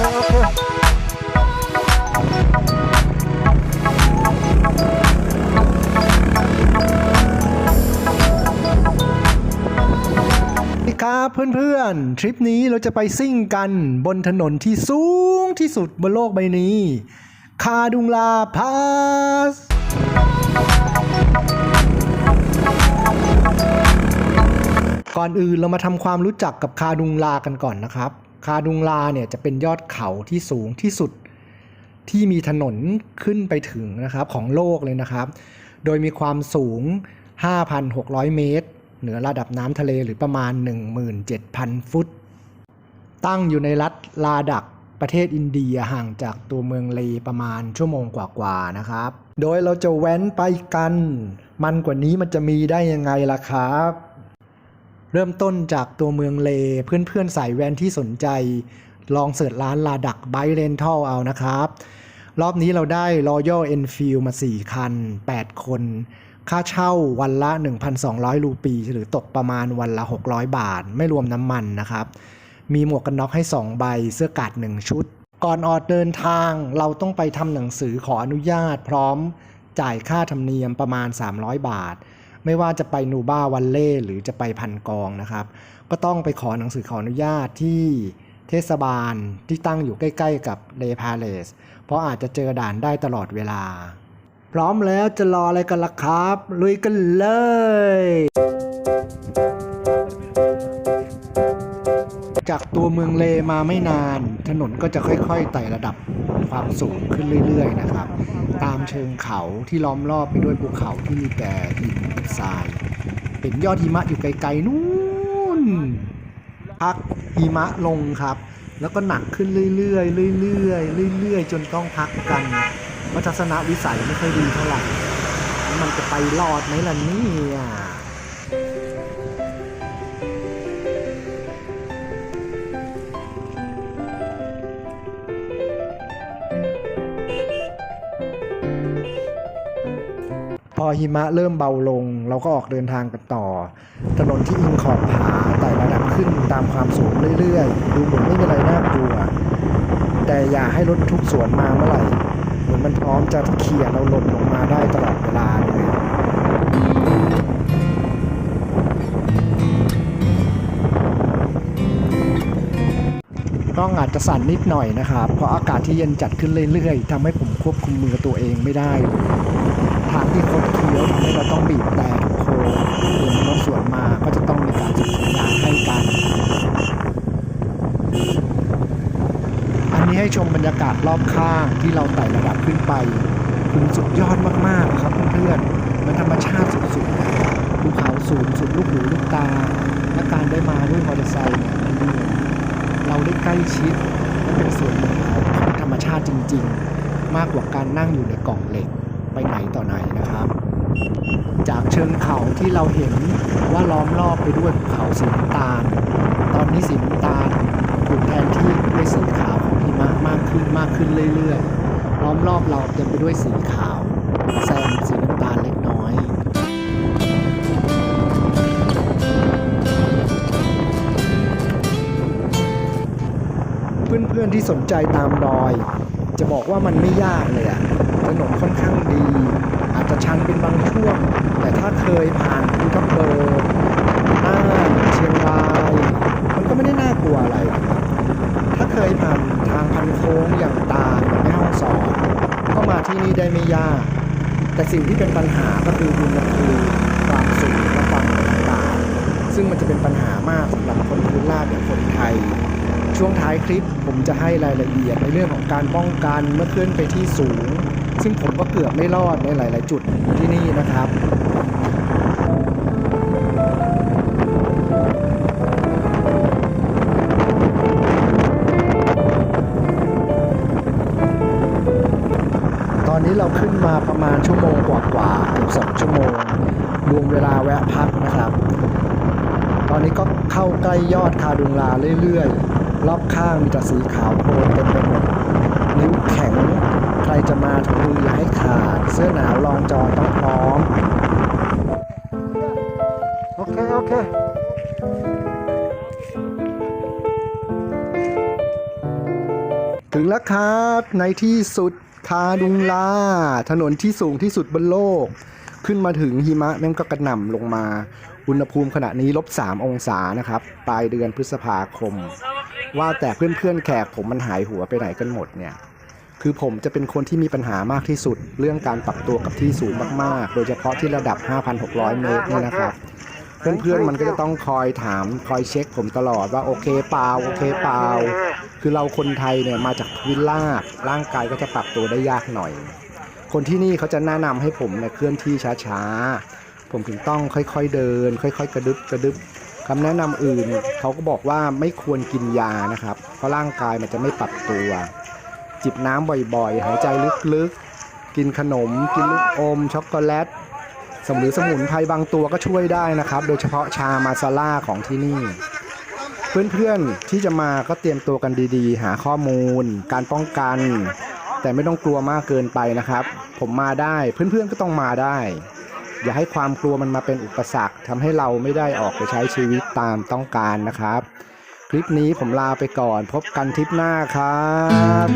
เคโอเคสวัสดีครับเพื่อนๆ ทริปนี้เราจะไปซิ่งกันบนถนนที่สูงที่สุดบนโลกใบนี้ คาดุงลาพาสก่อนอื่นเรามาทำความรู้จักกับคาดุงลากันก่อนนะครับ คาดุงลาเนี่ยจะเป็นยอดเขาที่สูงที่สุดที่มีถนนขึ้นไปถึงนะครับของโลกเลยนะครับ โดยมีความสูง 5,600 เมตร เหนือระดับน้ำทะเลหรือประมาณ 17,000 ฟุต ตั้งอยู่ในรัฐลาดักประเทศอินเดียห่างจากตัวเมืองเลประมาณชั่วโมงกว่าๆนะครับ โดยเราจะแว้นไปกัน มันกว่านี้มันจะมีได้ยังไงล่ะครับ เริ่มต้นจากตัวเมืองเล เพื่อนๆสายแวนที่สนใจ ลองเสิร์ชร้านลาดักไบเรนทัลเอานะครับ รอบนี้เราได้ Royal Enfield มา 4 คัน 8 คน ค่าเช่าวันละ 1,200 รูปี หรือตกประมาณวันละ 600 บาท ไม่รวมน้ำมันนะครับ มีหมวกกันน็อกให้ 2 ใบ เสื้อกาด 1 ชุด ก่อนออกเดินทางเราต้องไปทำหนังสือขออนุญาตพร้อมจ่ายค่าธรรมเนียมประมาณ 300 บาท ไม่ว่าจะไปนูบ้าวันเล่หรือจะไปพันกองนะครับ ก็ต้องไปขอหนังสือขออนุญาตที่เทศบาลที่ตั้งอยู่ใกล้ ๆ กับเลพาเลส เพราะอาจจะเจอด่านได้ตลอดเวลา พร้อมแล้วจะรออะไรกันล่ะครับ ลุยกันเลยจากตัวเมืองเลมาไม่นาน ถนนก็จะค่อยๆไต่ระดับ ความสูงขึ้นเรื่อยๆนะครับ ตามเชิงเขาที่ล้อมรอบไปด้วยภูเขาที่มีแต่หินทรายเห็นยอดหิมะอยู่ไกลๆนู่นพักหิมะลงครับ แล้วก็หนักขึ้นเรื่อยๆเรื่อยๆเรื่อยๆ จนต้องพักกันเพราะทัศนวิสัยไม่ค่อยดีเท่าไหร่ มันจะไปรอดไหมล่ะเนี่ย อหิมะเริ่มเบาลง เราก็ออกเดินทางกันต่อ ถนนที่อิงขอบผาไต่ระดับขึ้นตามความสูงเรื่อยๆ ดูเหมือนไม่มีอะไรน่ากลัว แต่อย่าให้รถทุกสวนมาเมื่อไหร่เหมือนมันพร้อมจะเขี่ยเราหล่นลงมาได้ตลอดเวลาเลยกล้องอาจจะสั่นนิดหน่อยนะครับ เพราะอากาศที่เย็นจัดขึ้นเรื่อยๆทำให้ผมควบคุมมือตัวเองไม่ได้ ที่คดเคี้ยวทำให้เราต้องบีบแต่โค้งเดี๋ยวมีรถสวนมาก็จะต้องมีการส่งสัญญาณให้กัน อันนี้ให้ชมบรรยากาศรอบข้างที่เราไต่ระดับขึ้นไปคือสุดยอดมากๆครับเพื่อนๆมันธรรมชาติสุดๆภูเขาสูงสุดลูกหูลูกตา และการได้มาด้วยมอเตอร์ไซค์เนี่ยมันเหมือนเราได้ใกล้ชิดและเป็นส่วนหนึ่งของธรรมชาติจริง ๆ มากกว่าการนั่งอยู่ในกล่องเหล็กไปไหนต่อไหน จากเชิงเขาที่เราเห็นว่าล้อมรอบไปด้วยภูเขาสีน้ำตาล ตอนนี้สีน้ำตาลถูกแทนที่ด้วยสีขาวของหิมะมากขึ้นมากขึ้นเรื่อยๆ ล้อมรอบเราเต็มไปด้วยสีขาวแซมสีน้ำตาลเล็กน้อยเพื่อนๆที่สนใจตามรอย จะบอกว่ามันไม่ยากเลยอะถนนค่อนข้างดี จะชันเป็นบางช่วง แต่ถ้าเคยผ่านภูทับเบิกน่านเชียงราย มันก็ไม่ได้น่ากลัวอะไร ถ้าเคยผ่านทางพันโค้งอย่างตาแม่ห้องสอนก็มาที่นี่ได้ไม่ยาก แต่สิ่งที่เป็นปัญหาก็คืออุณหภูมิความสูงและความกดอากาศซึ่งมันจะเป็นปัญหามากสำหรับคนพื้นราบอย่างคนไทยช่วงท้ายคลิปผมจะให้รายละเอียดในเรื่องของการป้องกันเมื่อขึ้นไปที่สูง ซึ่งผมก็เกือบไม่รอดในหลาย ๆ จุดที่นี่นะครับตอนนี้เราขึ้นมาประมาณชั่วโมงกว่าๆเกือบสองชั่วโมงรวมเวลาแวะพักนะครับ ตอนนี้ก็เข้าใกล้ยอดคาดุงลาเรื่อยๆ รอบข้างมีแต่สีขาวโพลนเต็มไปหมดนิ้วแข็ง ใครจะมาถุงมืออย่าให้ขาด เสื้อหนาวรองจอต้องพร้อม โอเค โอเคถึงแล้วครับในที่สุดคาดุงลา ถนนที่สูงที่สุดบนโลก ขึ้นมาถึงหิมะแม่งก็กระหน่ำลงมา อุณหภูมิขณะนี้ลบ3องศานะครับ ปลายเดือนพฤษภาคม ว่าแต่เพื่อนๆแขกผมมันหายหัวไปไหนกันหมดเนี่ย คือผมจะเป็นคนที่มีปัญหามากที่สุด เรื่องการปรับตัวกับที่สูงมากๆ โดยเฉพาะที่ระดับ 5,600 เมตรนี่นะครับ เพื่อนๆมันก็จะต้องคอยถามคอยเช็คผมตลอดว่าโอเคเปล่าโอเคเปล่า คือเราคนไทยเนี่ยมาจากพื้นราบร่างกายก็จะปรับตัวได้ยากหน่อย คนที่นี่เขาจะแนะนำให้ผมเนี่ยเคลื่อนที่ช้าๆ ผมถึงต้องค่อยๆเดิน ค่อย ๆ กระดึบกระดึบคำแนะนำอื่นเขาก็บอกว่าไม่ควรกินยานะครับ เพราะร่างกายมันจะไม่ปรับตัว จิบน้ำบ่อยๆ หายใจลึกๆ กินขนม กินลูกอม ช็อกโกแลตสมุนสมุนไพรบางตัวก็ช่วยได้นะครับ โดยเฉพาะชามาซาล่าของที่นี่ เพื่อนๆที่จะมาก็เตรียมตัวกันดีๆ หาข้อมูล การป้องกัน แต่ไม่ต้องกลัวมากเกินไปนะครับ ผมมาได้เพื่อนๆก็ต้องมาได้ อย่าให้ความกลัวมันมาเป็นอุปสรรคทำให้เราไม่ได้ออกไปใช้ชีวิตตามต้องการนะครับ คลิปนี้ผมลาไปก่อน พบกันทริปหน้าครับ